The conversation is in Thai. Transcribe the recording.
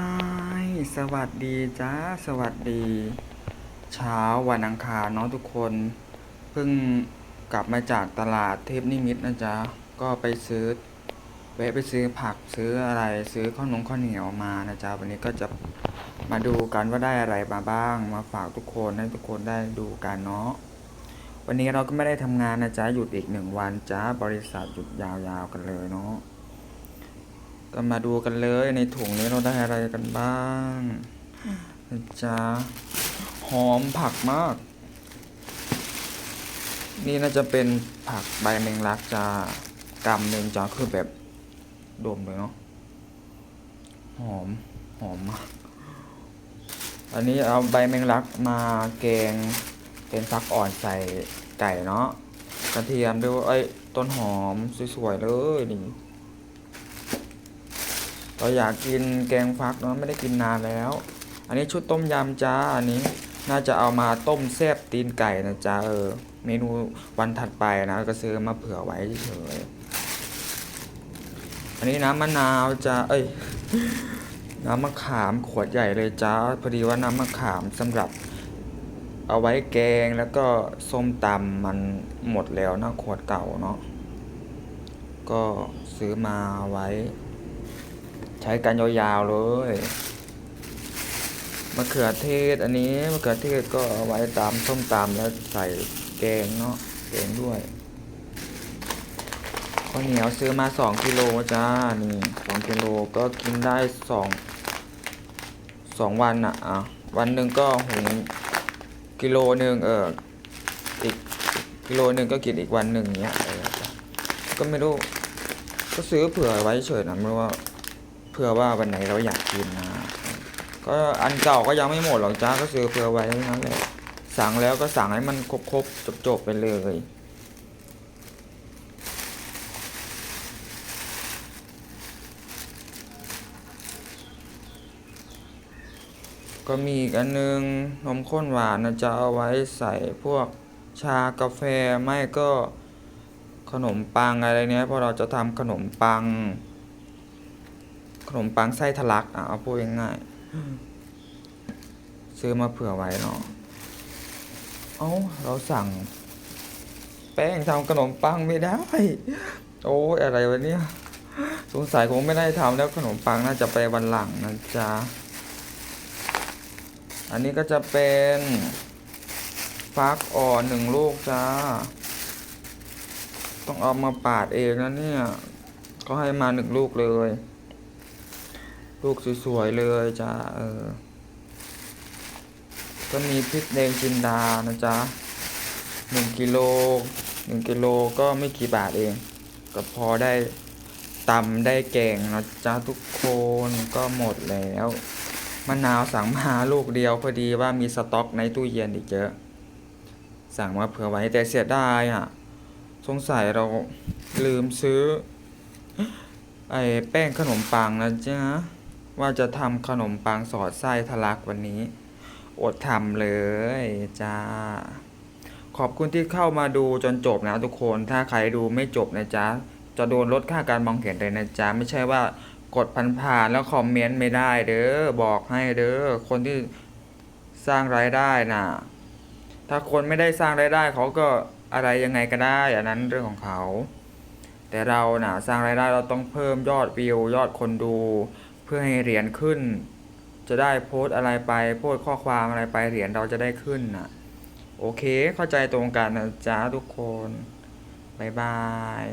ฮายสวัสดีจ้า สวัสดี เช้าวันอังคารเนาะทุกคน เพิ่งกลับมาจากตลาดเทพนิมิตนะจ๊ะ ก็ไปซื้อแวะไปซื้อผักซื้ออะไรซื้อข้าวนงข้าวเหนียวมานะจ๊ะ วันนี้ก็จะมาดูกันว่าได้อะไรมาบ้าง มาฝากทุกคนให้ทุกคนได้ดูกันเนาะ วันนี้เราก็ไม่ได้ทำงานนะจ๊ะ หยุดอีกหนึ่งวันจ้า บริษัทหยุดยาวๆกันเลยเนาะ มาดูกันเลยในถุงนี้เราได้อะไรกันบ้างจ๊ะหอมผักมาก นี่น่าจะเป็นผักใบแมงลักจ้ากำหนึ่งจ้าคือแบบดมเลยเนาะหอมหอมมาก อันนี้เอาใบแมงลักมาแกงเป็นฟักอ่อนใส่ไก่เนาะกระเทียมด้วยเอ้ยต้นหอมสวยๆเลยนี่ เราอยากกินแกงฟักเนาะไม่ได้กินนานแล้ว อันนี้ชุดต้มยำจ้าอันนี้น่าจะเอามาต้มแซ่บตีนไก่นะจ้าเออ เมนูวันถัดไปนะก็ซื้อมาเผื่อไว้เฉยอันนี้น้ำมะนาวจ้าเอ้ยน้ำมะขามขวดใหญ่เลยจ้าพอดีว่าน้ำมะขามสำหรับ เอาไว้แกงแล้วก็ส้มตำมันหมดแล้วนะขวดเก่าเนาะก็ซื้อมาไว้ ใช้กันยาวๆเลย มะเขือเทศอันนี้มะเขือเทศก็เอาไว้ตามส้มตำแล้วใส่แกงเนาะแกงด้วยข้าวเหนียวซื้อมาสองกิโลจ้า นี่สองกิโลก็กินได้สองสองวันอะอะ วันหนึ่งก็หุงกิโลหนึ่งเอออีกกิโลหนึ่งก็กินอีกวันหนึ่งเนี้ยก็ไม่รู้ ก็ซื้อเผื่อไว้เฉยนะไม่รู้ว่า เพื่อว่าวันไหนเราอยากกินนะก็อันเก่าก็ยังไม่หมดหรอกจ้าก็ซื้อเผื่อไว้ทั้งนั้นแหละสั่งแล้วก็สั่งให้มันครบๆจบๆไปเลยก็มีอีกอันนึงนมข้นหวานนะจะเอาไว้ใส่พวกชากาแฟไม่ก็ขนมปังอะไรเนี้ยพราะเราจะทำขนมปัง ขนมปังไส้ทะลักอะเอาพูดง่ายๆซื้อมาเผื่อไว้เนาะเอ้าเราสั่ง แป้งทำขนมปังไม่ได้ โอ้ยอะไรวะเนี่ยสงสัยคงไม่ได้ทำแล้วขนมปังน่าจะไปวันหลังนะจ๊ะ อันนี้ก็จะเป็นฟักอ่อนหนึ่งลูกจ้า ต้องเอามาปาดเองนะเนี่ย ก็ให้มาหนึ่งลูกเลย ลูกสวยๆเลยจ้าเออก็มีพริกแดงจินดานะจ๊ะหนึ่งกิโลหนึ่งกิโลก็ไม่กี่บาทเอง ก็พอได้ตำได้แกงนะจ๊ะทุกคนก็หมดแล้วมะนาวสั่งมาลูกเดียวพอดีว่ามีสต็อกในตู้เย็นอีกเยอะ สั่งมาเผื่อไว้แต่เสียดายอะ สงสัยเราลืมซื้อ ไอ้แป้งขนมปังนะจ๊ะ ว่าจะทำขนมปังสอดไส้ทะลักวันนี้ อดทำเลยจ้า ขอบคุณที่เข้ามาดูจนจบนะทุกคนถ้าใครดูไม่จบนะจ๊ะ จะโดนลดค่าการมองเห็นเลยนะจ๊ะ ไม่ใช่ว่ากดผ่านๆแล้วคอมเมนต์ไม่ได้เด้อบอกให้เด้อคนที่สร้างรายได้น่ะ ถ้าคนไม่ได้สร้างรายได้เขาก็อะไรยังไงก็ได้อันนั้นเรื่องของเขา แต่เราน่ะสร้างรายได้เราต้องเพิ่มยอดวิวยอดคนดู พื่อให้เหรียญขึ้น จะได้โพสอะไรไป โพสข้อความอะไรไปเหรียญเราจะได้ขึ้นน่ะ โอเคเข้าใจตรงกันนะจ๊ะทุกคน บ๊ายบาย